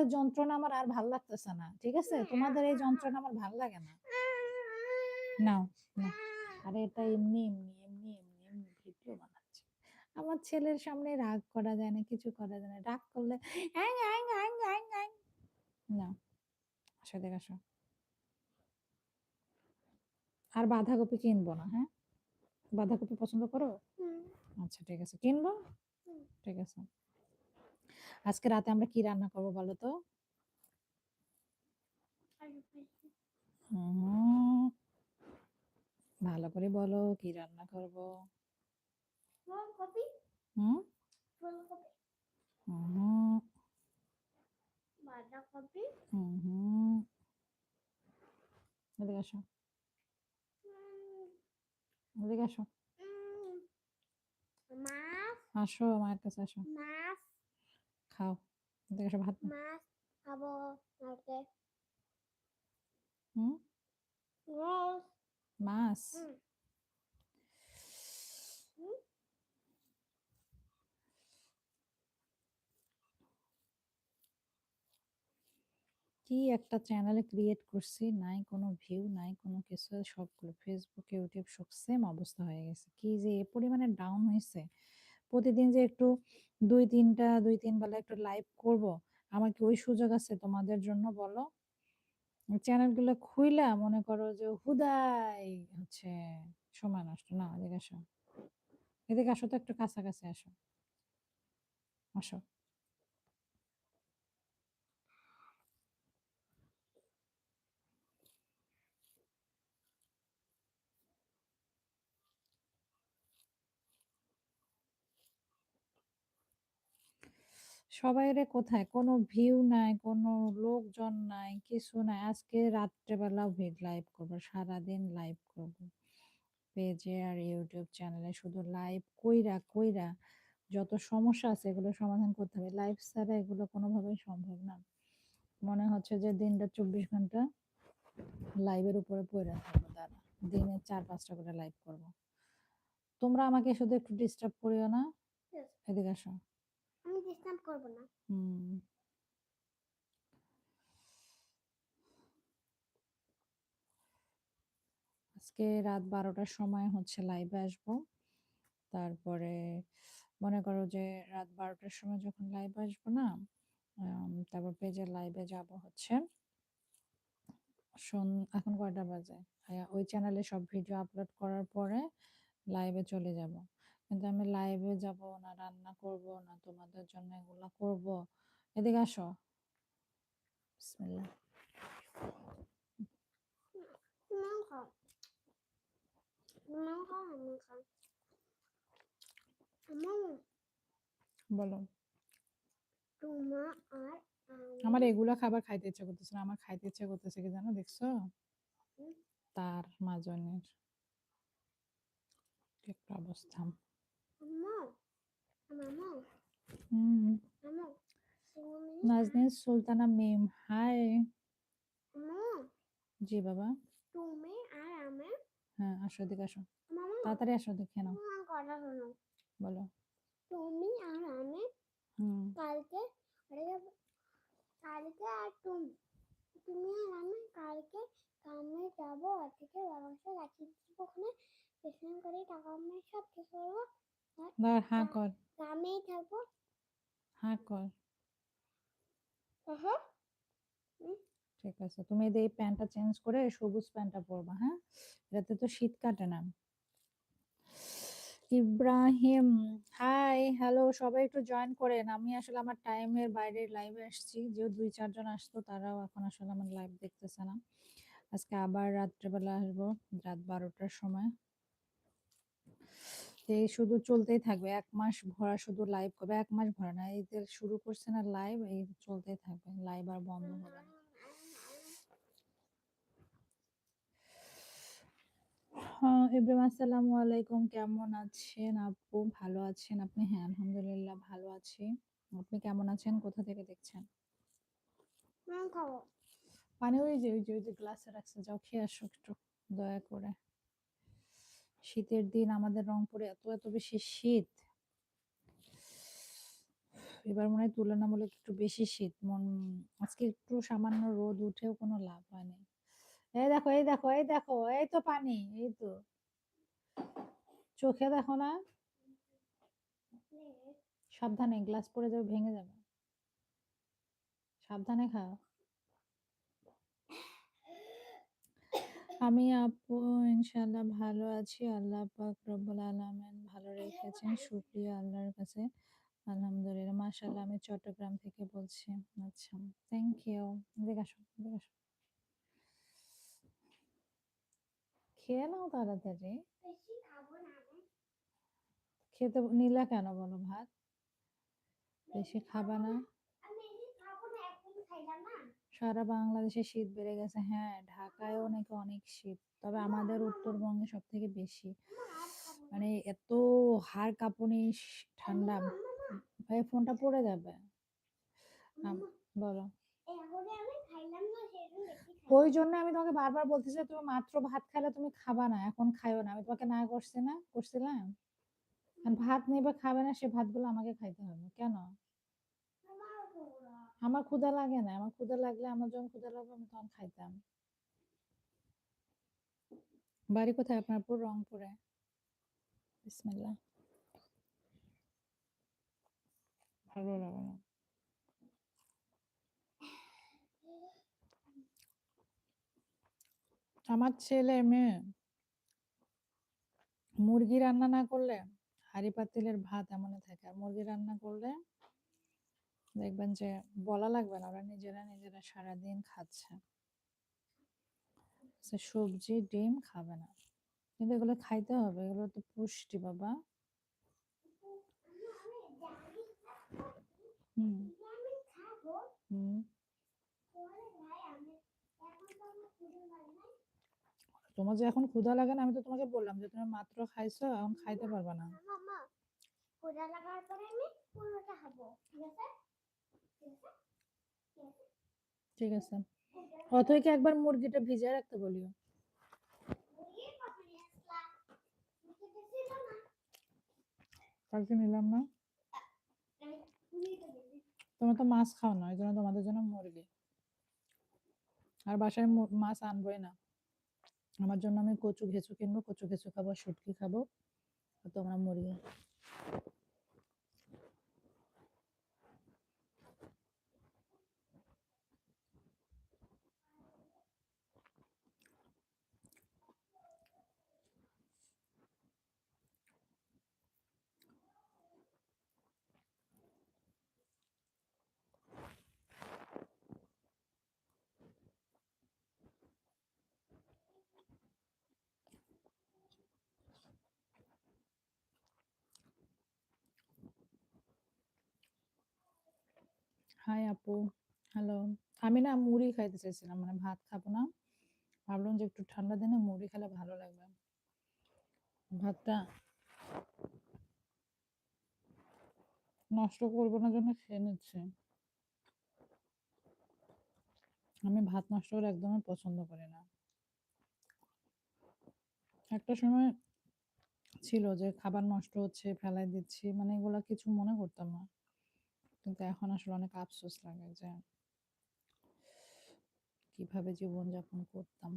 তোমাদের যন্ত্রণা আমার আর ভালো লাগতেছে না ঠিক আছে? তোমাদের এই যন্ত্রণা আমার ভালো লাগে না। নাও নাও। আরে এটা এমনি এমনি এমনি এমনি এমনি ভিডিও বানাচ্ছি। আমার ছেলের সামনে রাগ করা যায় না কিছু করা যায় না। রাগ করলে অ্যাং, অ্যাং, অ্যাং, অ্যাং, অ্যাং। না আসো দেখ আসো। আর বাঁধাকপি কিনবো না হ্যাঁ? বাঁধাকপি পছন্দ করো? আচ্ছা ঠিক আছে। কিনবো? ঠিক আছে। আজকে রাতে আমরা কি রান্না করব বলো তো? ভালো করে বলো কি রান্না করব? হুম? হুম বাঁধাকপি। হুম হুম। এদিকে আসো। উম, এদিকে আসো। মাছ। আসো মায়ের কাছে আসো। মাছ। খাও আসো ভাত। মাছ খাব কালকে হুম মাছ হুম কি একটা চ্যানেলে ক্রিয়েট করছি নাই কোনো ভিউ নাই কোনো কিছু সবগুলো ফেসবুক ইউটিউব সব সেম অবস্থা হয়ে গেছে। কি যে এ পরিমাণে ডাউন হয়েছে। প্রতিদিন যে একটু দুই তিনটা, দুই তিন বেলা একটু লাইভ করব, আমার কি ওই সুযোগ আছে তোমাদের জন্য বলো? চ্যানেলগুলো খুইলা, মনে করো যে হুদাই, হচ্ছে সময় নষ্ট, না, এদিকে আসো। এদিকে আসো তো একটু কাছাকাছি আসো। আসো। সবাই রে কোথায়? কোনো ভিউ নাই কোনো লোকজন নাই কিছু নাই। আজকে রাত্রেবেলাও ভিড লাইভ করব সারাদিন লাইভ করব। পেজে আর ইউটিউব চ্যানেলে শুধু লাইভ কইরা কইরা যত সমস্যা আছে এগুলো সমাধান করতে হবে। লাইভ ছাড়া এগুলো কোনোভাবেই সম্ভব না। মনে হচ্ছে যে দিনটা চব্বিশ ঘণ্টা লাইভের উপরে পড়ে থাকব তারা দিনে চার পাঁচটা করে লাইভ করব। তোমরা আমাকে শুধু একটু ডিস্টার্ব করিও না। এদিকে আসো। ডিস্টার্ব করব না। আজকে রাত বারোটার সময় হচ্ছে লাইভে আসব। তারপরে মনে করো যে রাত বারোটার সময় যখন লাইভ আসব না তারপর পেজে লাইভে যাব হচ্ছে। এখন কয়টা বাজে? ওই চ্যানেলে সব ভিডিও আপলোড করার পরে লাইভে চলে যাব। কিন্তু আমি লাইভে যাব না রান্না করব না তোমাদের জন্য এগুলা করব। এদিকে আসো। বিসমিল্লাহ। বলো। আমার এগুলা খাবার খাইতে ইচ্ছা করতেছে না আমার খাইতে ইচ্ছা করতেছে কি জানো দেখছ? তার মাজনের একটা অবস্থা হুম নাজনীন সুলতানা মিম হাই জি বাবা তুমি আর আমি হ্যাঁ আসো দিকে আসো তাড়াতাড়ি আসো দেখে নাও বলো তুমি আর আমি কালকে কালকে আর তুমি তুমি আর আমি কালকে কামে যাব থেকে ব্যবস্থা রাখি দিব ওখানে স্নান করে টাকা আমি সব ঠিক করব ধর হ্যাঁ কর। গ্রামেই থাকব। হাঁ কর। হ্যাঁ ঠিক আছে তুমি এই প্যান্টটা চেঞ্জ করে সবুজ প্যান্টটা পরবা হ্যাঁ? এটাতে তো শীত কাটে না। ইব্রাহিম হাই হ্যালো সবাই একটু জয়েন করেন। আমি আসলে আমার টাইমের বাইরে লাইভে আসছি। যে দুই চারজন আসতো তারাও এখন আসলে আমার লাইভ দেখতেছে না। আজকে আবার রাত্রেবেলা আসব রাত বারোটার সময়। এই শুধু চলতেই থাকবে। এক মাস ভরা শুধু লাইভ করবে এক মাস ভরা না এই শুরু করছে না লাইভ এই চলতেই থাকবে লাইভ আর বন্ধ হবে না। হ্যাঁ ইব্রাহিম আসসালামু আলাইকুম কেমন আছেন আপু? ভালো আছেন আপনি? হ্যাঁ আলহামদুলিল্লাহ ভালো আছি। আপনি কেমন আছেন? কোথা থেকে দেখছেন? পানি ওই যে ওই যে ওই যে গ্লাসে রাখছে যাও খেয়ে আসো একটু দয়া করে। শীতের দিন আমাদের রংপুরে এত এত বেশি শীত। এবার মনে হয় তুলনামূলক একটু বেশি শীত। মন, আজকে একটু সামান্য রোদ উঠেও কোনো লাভ হয়নি। এই দেখো এই দেখো এই দেখো, এই তো পানি, এই তো। চোখে দেখো না? সাবধানে, গ্লাস পড়ে যাবে, ভেঙে যাবে। সাবধানে খাও। আমি আপু, ইনশাল্লাহ ভালো আছি। আল্লাহ পাক রব্বুল আলামিন ভালো রেখেছেন। শুক্রিয়া আল্লাহর কাছে। আলহামদুলিল্লাহ, মাশাআল্লাহ, আমি চট্টগ্রাম থেকে বলছি। আচ্ছা থ্যাংক ইউ এদিকে আসো আসো। খেয়ে নাও তাড়াতাড়ি। খেতে নিলা কেন বলো ভাত? বেশি খাবা না আমি বেশি খাব না এখন খাইলাম না সারা বাংলাদেশে শীত বেড়ে গেছে। হ্যাঁ ঢাকায়ও নাকি অনেক শীত, তবে আমাদের উত্তরবঙ্গে সব থেকে বেশি। মানে এত হাড় কাঁপুনি, ঠান্ডা, ভাই, ফোনটা পড়ে যাবে। বলো। ওই জন্য আমি তোমাকে বারবার বলতেছি তুমি মাত্র ভাত খাইলে তুমি খাবা না, এখন খাইও না। আমি তোমাকে না করছি না, করছিলাম। ভাত নেবে খাবে না, সে ভাতগুলো আমাকে খাইতে হবে। কেন? আমার ক্ষুধা লাগে না, আমার ক্ষুধা লাগলে আমার যখন ক্ষুধা লাগবে আমি তখন খাইতাম। বাড়ি কোথায় আপনার পুর রংপুরে। বিসমিল্লাহ। ভালো লাগে না। আমার ছেলে, মেয়ে, মুরগি রান্না না করলে হাঁড়ি পাতিলের ভাত এমন থাকে। আর মুরগি রান্না করলে দেখবেন যে বলা লাগবে না, ওরা নিজেরা নিজেরা সারাদিন খাচ্ছে। সবজি, ডিম খাবে না। কিন্তু এগুলো খাইতে হবে, এগুলো তো পুষ্টি বাবা। হুম। হুম। তোমার যে এখন ক্ষুধা লাগে না, আমি তো তোমাকে বললাম যে তুমি মাত্র খাইছো, এখন খাইতে পারবে না। পুরা লাগার পরে আমি পুরোটা খাব, ঠিক আছে? ঠিক আছে। অথইকে একবার মুরগিটা ভিজিয়ে রাখতে বলিও। কালকে নিলাম না? তোমরা তো মাছ খাও না এই জন্য তোমাদের জন্য মুরগি। আর বাসায় মাছ আনবোই না। আমার জন্য আমি কচু ঘেঁচু কিনবো কচু ঘেঁচু খাব, শুটকি খাব, আর তোমরা মুরগি। হাই আপু, হ্যালো। আমি না মুড়ি খাইতে চাইছিলাম মানে ভাত খাব না। ভাবলাম যে একটু ঠান্ডা দিনে মুড়ি খেলে ভালো লাগবে। ভাতটা নষ্ট করব না জন্য খেয়ে নিচ্ছি। আমি ভাত নষ্ট করে একদমই পছন্দ করি না। একটা সময় ছিল যে খাবার নষ্ট হচ্ছে, ফেলাই দিচ্ছি মানে এগুলা কিছু মনে করতাম না। কিন্তু এখন আসলে অনেক আফসোস লাগে যে কীভাবে জীবনযাপন করতাম।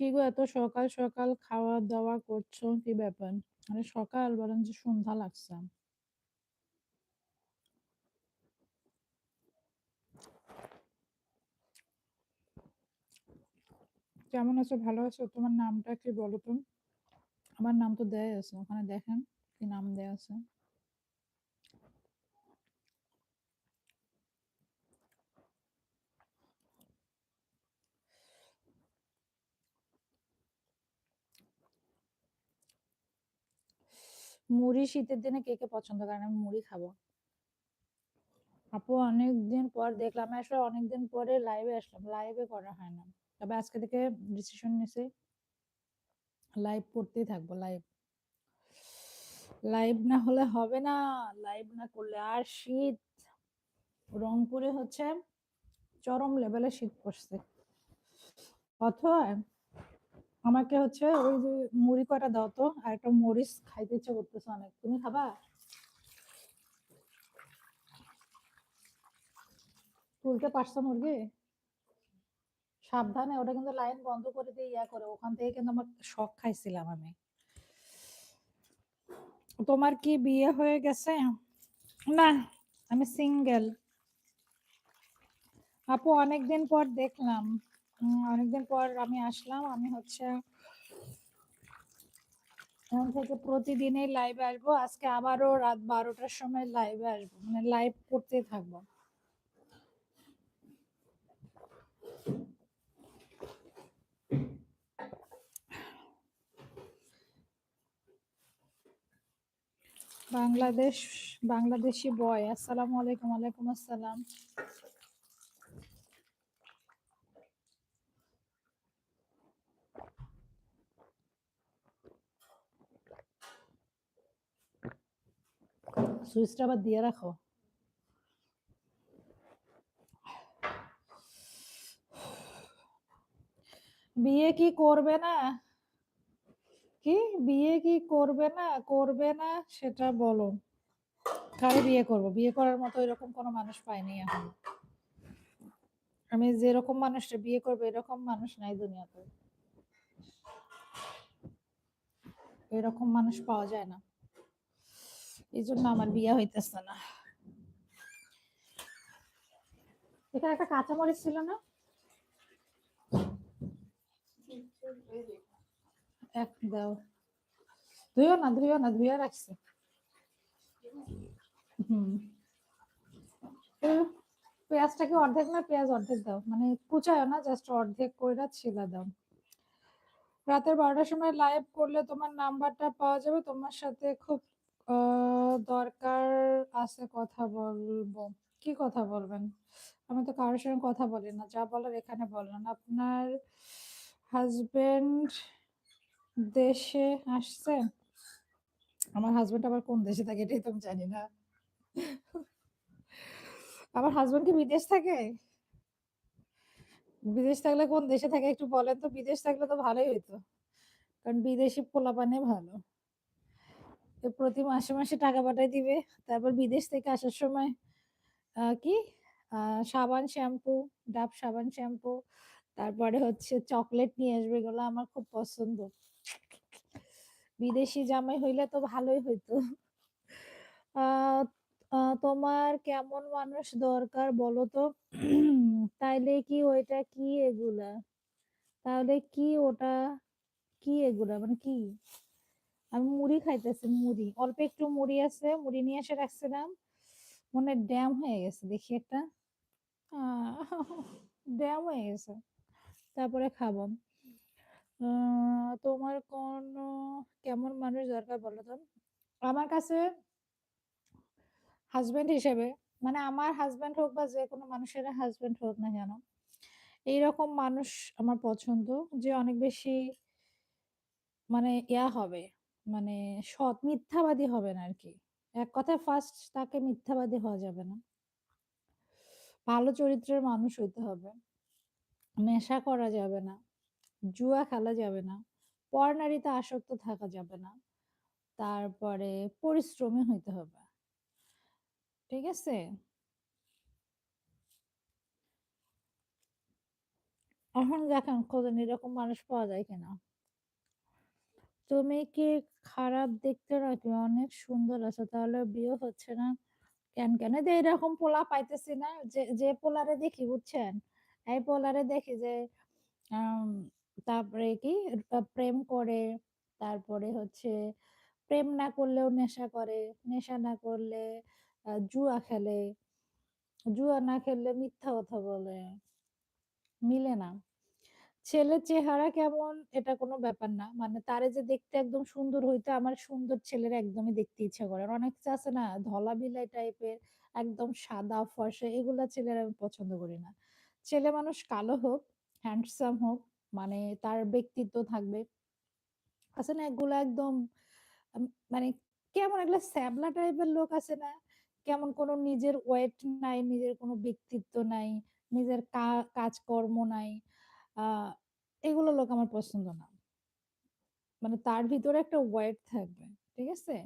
কি গো এত সকাল সকাল খাওয়া দাওয়া করছ? কি ব্যাপার? মানে সকাল বলেন যে সন্ধ্যা লাগছে। কেমন আছো? ভালো আছো? তোমার নামটা কি বলো তো? আমার নাম তো দেয়া আছে, ওখানে দেখেন কি নাম দেয়া আছে। মুড়ি শীতের দিনে কে কে পছন্দ করেন? আমি মুড়ি খাব। আপু, অনেকদিন পর দেখলাম, আসলে অনেকদিন পরে লাইভে আসলাম। লাইভে করা হয় না। তবে আজকে থেকে ডিসিশন নিছি লাইভ করতেই থাকব লাইভ লাইভ না হলে হবে না লাইভ না করলে আর শীত। রংপুরে হচ্ছে চরম লেভেলে শীত পড়ছে। অথবা আমাকে হচ্ছে ওই যে মুড়ি কয়টা দাও তো, আর একটা মরিচ খাইতে ইচ্ছে করতেছে অনেক। তুমি খাবা? তুলতে পারছ মুরগি? সাবধানে ওটা কিন্তু লাইন বন্ধ করে দিয়ে ইয়া করে। ওখান থেকে কিন্তু আমার শখ খাইছিলাম আমি। তোমার কি বিয়ে হয়ে গেছে? না, আমি সিঙ্গেল আপু, অনেকদিন পর দেখলাম। অনেকদিন পর আমি আসলাম। আমি হচ্ছে এখন থেকে প্রতিদিনই লাইভে আসব। আজকে আবারও রাত বারোটার সময় লাইভে আসব। মানে লাইভ করতে থাকব। বাংলাদেশ, বাংলাদেশি বয় আসসালামু আলাইকুম, ওয়ালাইকুম আসসালাম। সুইচটা আবার দিয়ে রাখো। বিয়ে কি করবে না? কি বিয়ে কি করবে না করবে না সেটা বলো। কারে বিয়ে করব? বিয়ে করার মতো এরকম কোনো মানুষ পাইনি এখন। আমি যেরকম মানুষটা বিয়ে করবে এরকম মানুষ নাই দুনিয়াতে। এরকম মানুষ পাওয়া যায় না। এই জন্য আমার বিয়ে হইতেছে না। এখানে একটা কাঁচামরিচ ছিল না? এক দাও। ধুইও না ধুইও না, ধুইয়া রাখছি। হুম। পেঁয়াজটা কি অর্ধেক না, পেঁয়াজ অর্ধেক দাও। মানে কুচায় না জাস্ট অর্ধেক কইরা ছিলা দাও। রাতের বারোটার সময় লাইভ করলে তোমার নাম্বারটা পাওয়া যাবে। তোমার সাথে খুব দরকার আছে কথা বলব। কি কথা বলবেন? আমি তো কারোর সঙ্গে কথা বলি না, যা বলার এখানে বললেন আপনার হাজবেন্ড দেশে আসছে? আমার হাজবেন্ড আবার কোন দেশে থাকে এটাই তো আমি জানি না। আমার হাজবেন্ড কি বিদেশ থাকে? বিদেশ থাকলে কোন দেশে থাকে একটু বলেন তো, বিদেশ থাকলে তো ভালোই হইতো। কারণ বিদেশি পোলাপানে ভালো। প্রতি মাসে মাসে টাকা পাঠাই দিবে। তারপর বিদেশ থেকে আসার সময় কি? সাবান, শ্যাম্পু, ডাব, সাবান, শ্যাম্পু, তারপরে হচ্ছে চকলেট নিয়ে আসবে এগুলো আমার খুব পছন্দ। বিদেশি জামাই হইলে তো ভালোই হইতো। তোমার কেমন মানুষ দরকার বলো তো? তাইলে কি ওইটা কি এগুলা? তাহলে কি ওটা কি এগুলা? মানে কি? আমি মুড়ি খাইতেছি, মুড়ি। অল্প একটু মুড়ি আছে, মুড়ি নিয়ে এসে রাখছিলাম। মনে ড্যাম হয়ে গেছে, দেখি একটা। ড্যাম হয়ে গেছে। তারপরে খাব। তোমার কোন কেমন মানুষ দরকার বলো তো? আমার কাছে হাজবেন্ড হিসেবে মানে আমার হাজবেন্ড হোক বা যে কোনো মানুষের হাজবেন্ড হোক না কেন, এইরকম মানুষ আমার পছন্দ যে অনেক বেশি মানে ইয়া হবে মানে সৎ, মিথ্যাবাদী হবে না আর কি এক কথায় ফার্স্ট তাকে মিথ্যাবাদী হওয়া যাবে না। ভালো চরিত্রের মানুষ হইতে হবে। নেশা করা যাবে না। জুয়া খেলা যাবে না পরনারীতে আসক্ত থাকা যাবে না, তারপরে পরিশ্রমী হইতে হবে। ঠিক আছে? এখন দেখেন খোঁজেন, এরকম মানুষ পাওয়া যায় কিনা। তুমি কি খারাপ দেখতে নাকি অনেক সুন্দর আছো? তাহলে বিয়ে হচ্ছে না কেন কেন? যে এরকম পোলা পাইতেছি না, যে যে পোলারে দেখি, বুঝছেন? এই পোলারে দেখি যে তারপরে কি? প্রেম করে, তারপরে হচ্ছে প্রেম না করলেও নেশা করে, নেশা না করলে জুয়া খেলে। জুয়া না খেললে মিথ্যা কথা বলে। মিলে না। ছেলের চেহারা কেমন এটা কোনো ব্যাপার না। মানে তারে যে দেখতে একদম সুন্দর হইতে আমার সুন্দর ছেলের একদমই দেখতে ইচ্ছা করে অনেক আছে না ধলা বিলাই টাইপের, একদম সাদা, ফর্সা, এগুলা ছেলের আমি পছন্দ করি না। ছেলে মানুষ কালো হোক, হ্যান্ডসাম হোক মানে তার ব্যক্তিত্ব থাকবে আছে না এগুলা একদম মানে কেমন এগুলা স্যাবলা টাইপের লোক আছে না কেমন কোনো নিজের ওয়েট নাই, নিজের কোনো ব্যক্তিত্ব নাই, নিজের কাজকর্ম নাই। এগুলো লোক আমার পছন্দ না। মানে তার ভিতরে একটা ওয়েট থাকবে। ঠিক আছে?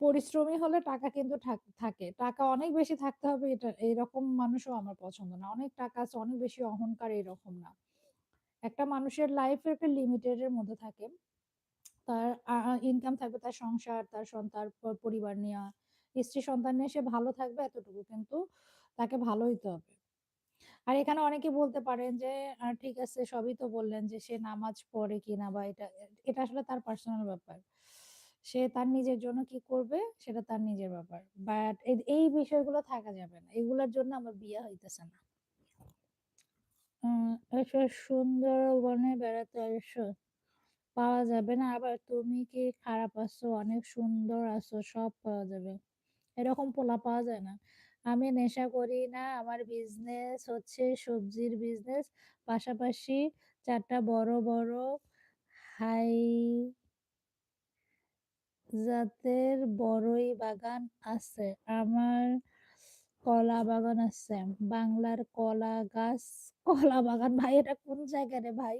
পরিশ্রমী হলে টাকা কিন্তু থাকে। টাকা অনেক বেশি থাকতে হবে এটা এরকম মানুষও আমার পছন্দ না। অনেক টাকা আছে, অনেক বেশি অহংকার এরকম না। একটা মানুষের লাইফ একটা লিমিটেড এর মধ্যে থাকে। তার ইনকাম থাকবে, তার সংসার, তার সন্তান, পরিবার নিয়া, স্ত্রী সন্তান নিয়ে সে ভালো থাকবে এতটুকু। কিন্তু তাকে ভালো হইতে হবে। আর এখানে অনেকে বলতে পারেন যে, ঠিক আছে সবই তো বললেন যে সে নামাজ পড়ে কিনা বা এটা এটা আসলে তার পার্সোনাল ব্যাপার। সে তার নিজের জন্য কি করবে সেটা তার নিজের ব্যাপার। বাট এই বিষয়গুলো থাকা যাবে না। এগুলোর জন্য আমার বিয়ে হইতেছে না। উম এসো সুন্দরবনে বেড়াতে এসো। পাওয়া যাবে না আবার তুমি কি খারাপ আছো, অনেক সুন্দর আছো, সব পাওয়া যাবে। এরকম পোলা পাওয়া যায় না। আমি নেশা করি না। আমার বিজনেস হচ্ছে সবজির বিজনেস। পাশাপাশি চারটা বড়, বড় হাই জাতের বড়ই বাগান আছে। আমার কলা বাগান আছে। বাংলার কলা গাছ, কলা বাগান ভাই এটা কোন জায়গা রে ভাই?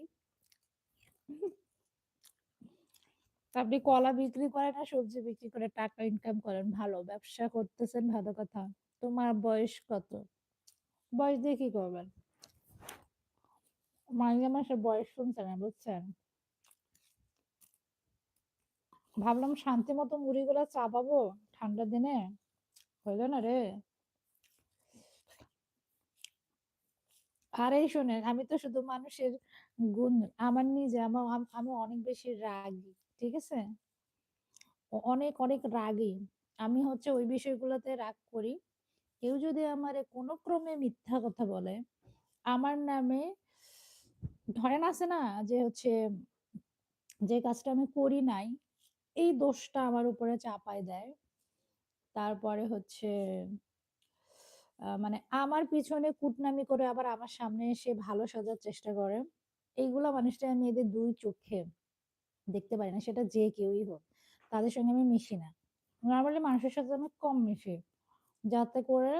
আপনি কলা বিক্রি করেন আর সবজি বিক্রি করে টাকা ইনকাম করেন ভালো। ব্যবসা করতেছেন ভালো কথা। তোমার বয়স কত? বয়স দিয়ে কি করবেন? মাঝে মানুষের বয়স শুনছে না বুঝছেন? ভাবলাম শান্তি মতো মুড়িগুলা চাপাবো ঠান্ডার দিনে। হইল না রে। আর শোনেন আমি তো শুধু মানুষের গুণ আমার নিজে আমা আম আমি অনেক বেশি রাগী। ঠিক আছে? অনেক, অনেক রাগী। আমি হচ্ছে ওই বিষয়গুলোতে রাগ করি। কেউ যদি আমারে কোনো ক্রমে মিথ্যা কথা বলে, আমার নামে ধরেন আছে না যে হচ্ছে যে কাজটা আমি করি নাই, এই দোষটা আমার উপরে চাপায় দেয়। তারপরে হচ্ছে মানে আমার পিছনে কুটনামি করে আবার আমার সামনে এসে ভালো সাজার চেষ্টা করে। এইগুলা মানুষটা আমি এদের ২ চোখে দেখতে পারি না। সেটা যে কেউই হোক। তাদের সঙ্গে আমি মিশি না। নরমালি মানুষের সাথে আমি কম মিশি। যাতে করে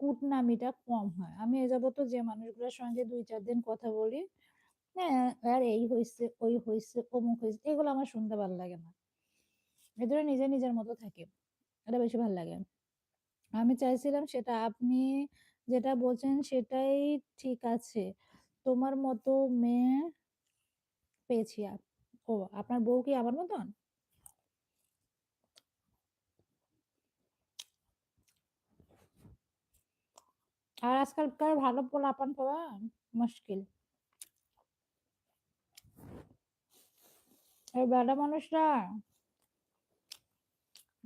কুটনামিটা কম হয়। আমি এ যাবতও যে মানুষগুলোর সঙ্গে ২-৪ দিন কথা বলি, হ্যাঁ, আর এই হয়েছে ওই হয়েছে অমুক হয়েছে এগুলো আমার শুনতে ভালো লাগে না। ভেতরে নিজে নিজের মতো থাকি। এটা বেশি ভালো লাগে। আমি চাইছিলাম সেটা আপনি যেটা বলছেন সেটাই ঠিক আছে। তোমার মতো মেয়ে পেয়েছি ও, আপনার বউ কি আমার মতন? আর আজকালকার ভালো পোলাপান পাওয়া মুশকিল। এই বেডা মানুষরা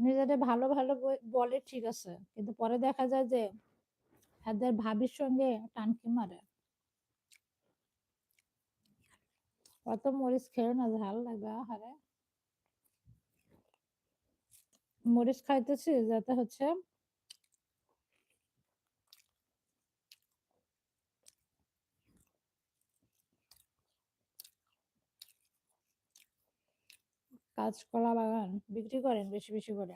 নিজেদের ভালো, ভালো বলে ঠিক আছে। কিন্তু পরে দেখা যায় যে এদের ভাবির সঙ্গে টানকি মারে। অত মরিচ খেয়ে না ঝাল লাগবে হারে মরিচ খাইতেছি যাতে হচ্ছে কাঁচকলা বাগান বিক্রি করেন বেশি, বেশি করে।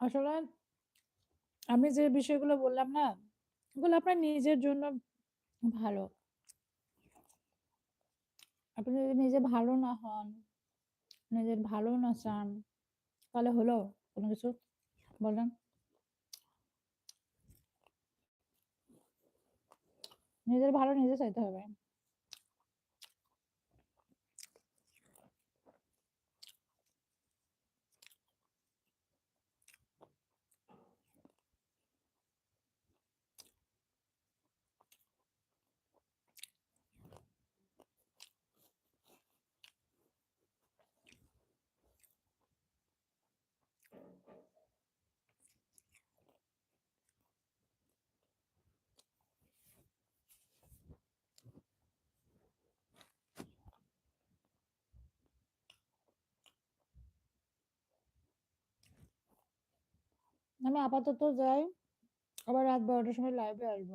আসলে আমি যে বিষয়গুলো বললাম না, ওগুলো আপনার নিজের জন্য ভালো। আপনি যদি নিজে ভালো না হন, নিজের ভালো না চান, তাহলে হলো কোনো কিছু? বলেন? নিজের ভালো নিজে চাইতে হবে। আমি আপাতত যাই। আবার রাত ১২ টার সময় লাইভে আসব।